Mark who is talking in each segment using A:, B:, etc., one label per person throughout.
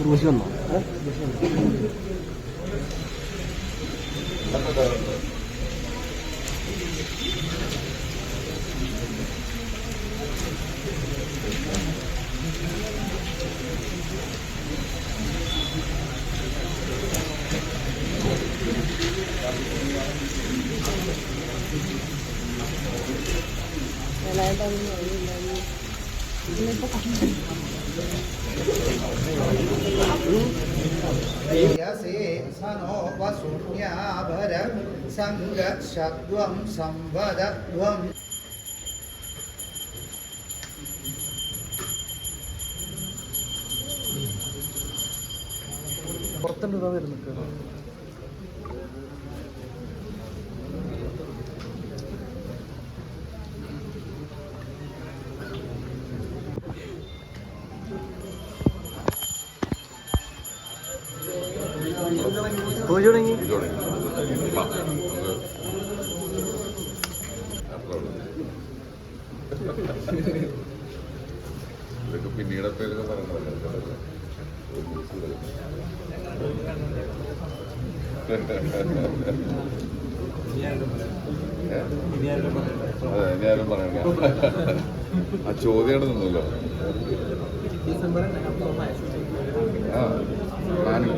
A: ഉർവശി വന്നോ
B: यसे വിളയുണ്ടായിരുന്നു വഴിയുണ്ടായിരുന്നു സംഘം സംവദധ്വം
A: പുറത്തുണ്ട് വരുന്നുണ്ട് പൂജ തുടങ്ങി
C: പിന്നീട് പേരൊക്കെ പറയണ്ട ആ ചോദ്യം നിന്നല്ലോ. ആ പ്ലാനിങ്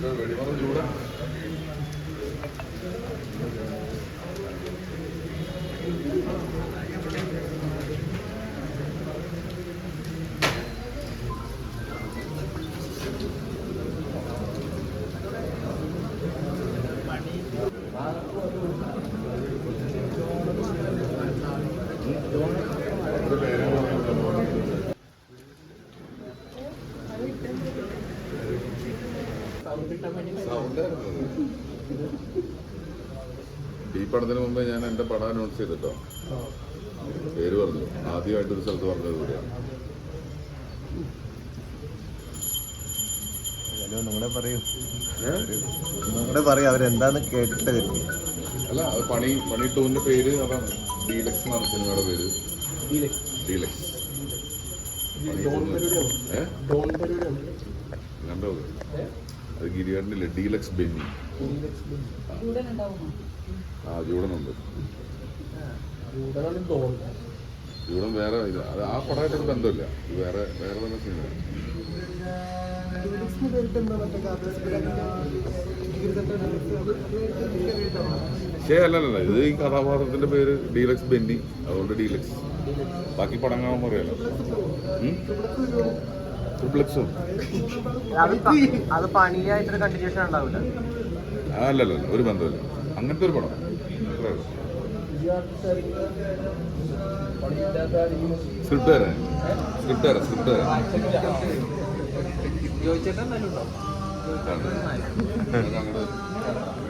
C: വെടിമറ ചൂടാ പേര് ഈ പടത്തിന് മുമ്പേ ഞാൻ എന്റെ പടം അനൗൺസ് ചെയ്തിട്ടോ? പേര് പറഞ്ഞു. ആദ്യമായിട്ട് ഒരു സ്ഥലത്ത് പറഞ്ഞത് കൂടിയാണ്
A: നിങ്ങളെ പറയൂ. പറയും അവരെന്താന്ന് കേട്ടിട്ട്
C: അല്ല അത് പണി പണി ടൂന്റെ പേര് അതാണ്. ഡീലക്സ് എന്നാണ് സിനിമയുടെ പേര്. ഡീലക്സ്. ഡോൺ ടൂ എന്ന്. അത്? ഗിരിയാടിനില്ലേ ഡീലക്സ് ബെന്നി. ആ. ജൂഡനുണ്ട് ജൂഡൻ വേറെ ഇത് അത് ആ പടമായിട്ടൊരു ബന്ധമില്ല. വേറെ വേറെ തന്നെ സിനിമയാണ് ശരി അല്ലല്ല ഇത് ഈ കഥാപാത്രത്തിന്റെ പേര് ഡീലക്സ് ബെന്നി. അതുകൊണ്ട് ഡീലക്സ്. ബാക്കി പടം കാണുമ്പോൾ അറിയാലോ ട്രിപ്ലക്സും
A: അത് പണിയായിട്ടൊരു കണ്ടിന്യൂഷൻ ഉണ്ടാവില്ല.
C: അല്ലല്ല ഒരു ബന്ധമില്ല. അങ്ങനത്തെ ഒരു പടം. സ്ക്രിപ്റ്റ് തരാൻ സ്ക്രിപ്റ്റ് തരാം സ്ക്രിപ്റ്റ് തരാം
A: ചോദിച്ചിട്ട്